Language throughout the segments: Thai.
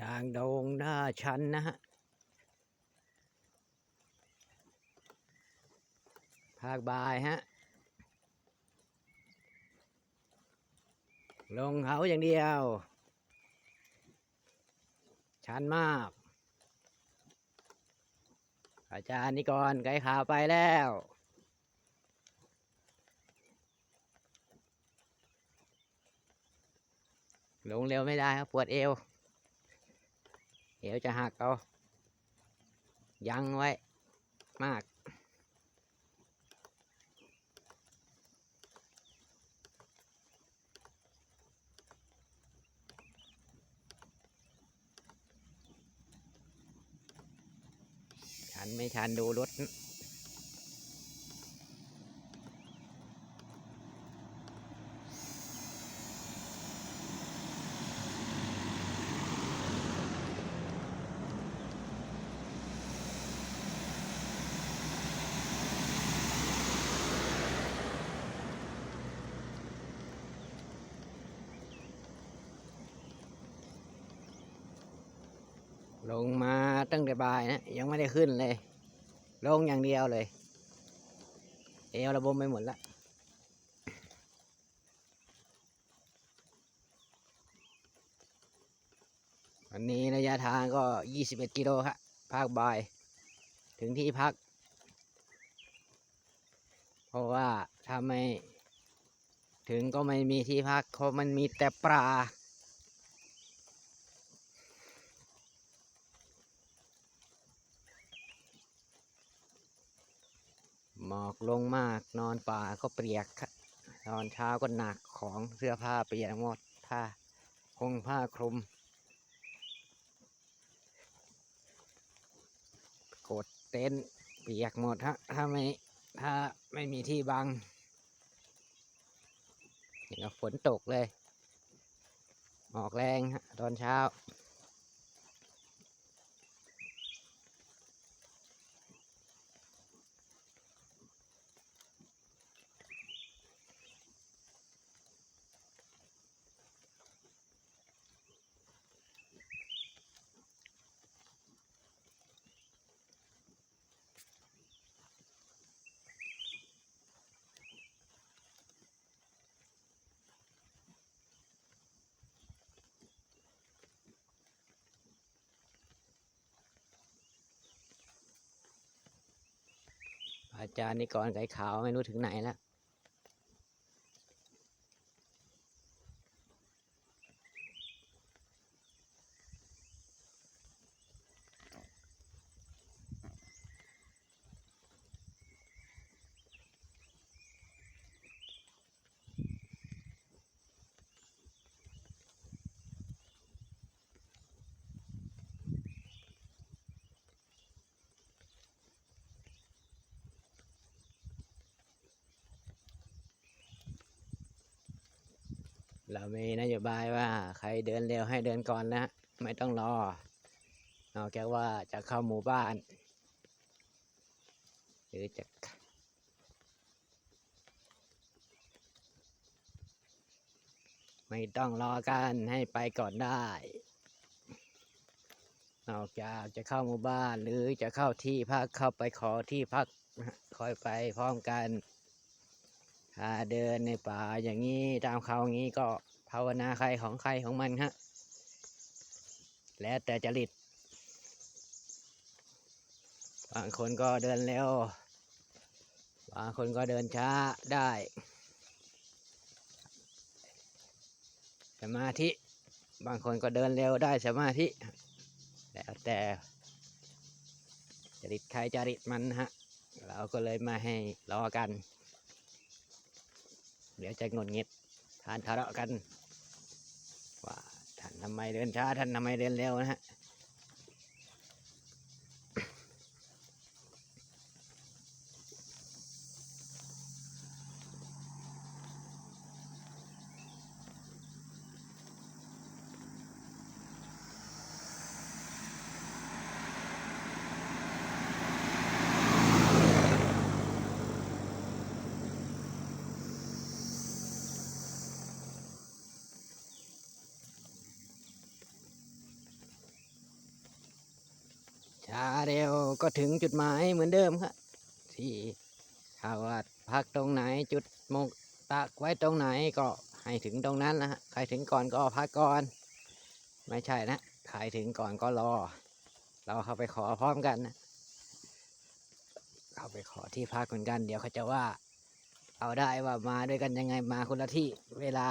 ทางดงหน้าชันนะฮะ ภาคบ่ายฮะ ลงเขาอย่างเดียว ชันมาก อาจารย์นิกรไกด์ข่าวไปแล้วลงเร็วไม่ได้ครับ ปวดเอว เอวจะหักเอา ยังไว้มาก ทันไม่ทันดูรถ ลงมาตั้งแต่บ่ายนะ ยังไม่ได้ขึ้นเลย ลงอย่างเดียวเลย เอวระบมไปหมดละวันนี้ระยะทางก็ 21 กิโลครับภาคบ่าย ถึงที่พัก เพราะว่าถ้าไม่ถึงก็ไม่มีที่พักเพราะมันมีแต่ปลา หมอกลงมากนอนป่าก็เปียกครับตอนเช้าก็หนักของเสื้อผ้าเปียกหมดผ้าคงผ้าคลุมกดเต็นเปียกหมดฮะถ้าไม่ถ้าไม่มีที่บังนี่ก็ฝนตกเลยหมอกแรงฮะตอนเช้า อาจารย์นิกรไก่ขาวไม่รู้ถึงไหนแล้ว เรามีนโยบายว่าใครเดินเร็วให้เดินก่อนนะ ไม่ต้องรอนอกจากว่าจะเข้าหมู่บ้าน หรือจะไม่ต้องรอกันให้ไปก่อนได้ นอกจากจะเข้าหมู่บ้านหรือจะเข้าที่พักเข้าไปขอที่พักคอยไปพร้อมกัน ถ้าเดินในป่าอย่างนี้ตามเขาอย่างนี้ก็ภาวนาใครของใครของมันฮะ แล้วแต่จริต บางคนก็เดินเร็ว บางคนก็เดินช้าได้สมาธิ บางคนก็เดินเร็วได้สมาธิ แล้วแต่จริตใครจริตมันฮะ เราก็เลยมาให้รอกัน เดี๋ยวจะงดเงียบทานทะเลาะกันว่าท่านทำไมเดินช้าท่านทำไมเดินเร็วนะฮะ ช้าเร็วก็ถึงจุดหมายเหมือนเดิมครับ ที่ถ้าว่าพักตรงไหนจุดมกตักไว้ตรงไหนก็ให้ถึงตรงนั้นนะฮะใครถึงก่อนก็พักก่อน ไม่ใช่นะใครถึงก่อนก็รอ เราเข้าไปขอพร้อมกันนะเข้าไปขอที่พักเหมือนกัน เดี๋ยวเขาจะว่า เอาได้ว่ามาด้วยกันยังไงมาคนละที่เวลา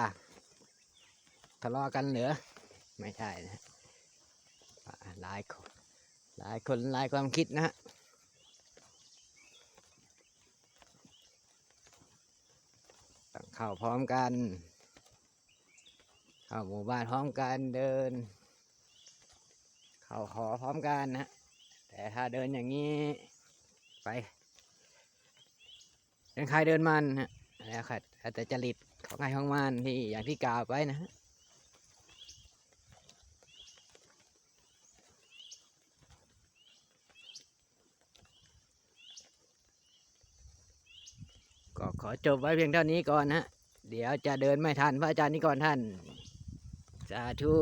ทะเลาะกันเหรือไม่ใช่นะหลายคน หลายคนหลายความคิดนะฮะต้องเข้าพร้อมกัน เข้าหมู่บ้านพร้อมกันเดิน เข้าขอพร้อมกันนะฮะแต่ถ้าเดินอย่างนี้ไปเดินใครเดินมันฮะแล้วค่ะแต่จริตของใครของมันที่อย่างที่กล่าวไปนะฮะ ก็ขอจบไว้เพียงเท่านี้ก่อนนะฮะ เดี๋ยวจะเดินไม่ทันพระอาจารย์นี่ก่อนท่าน สาธุ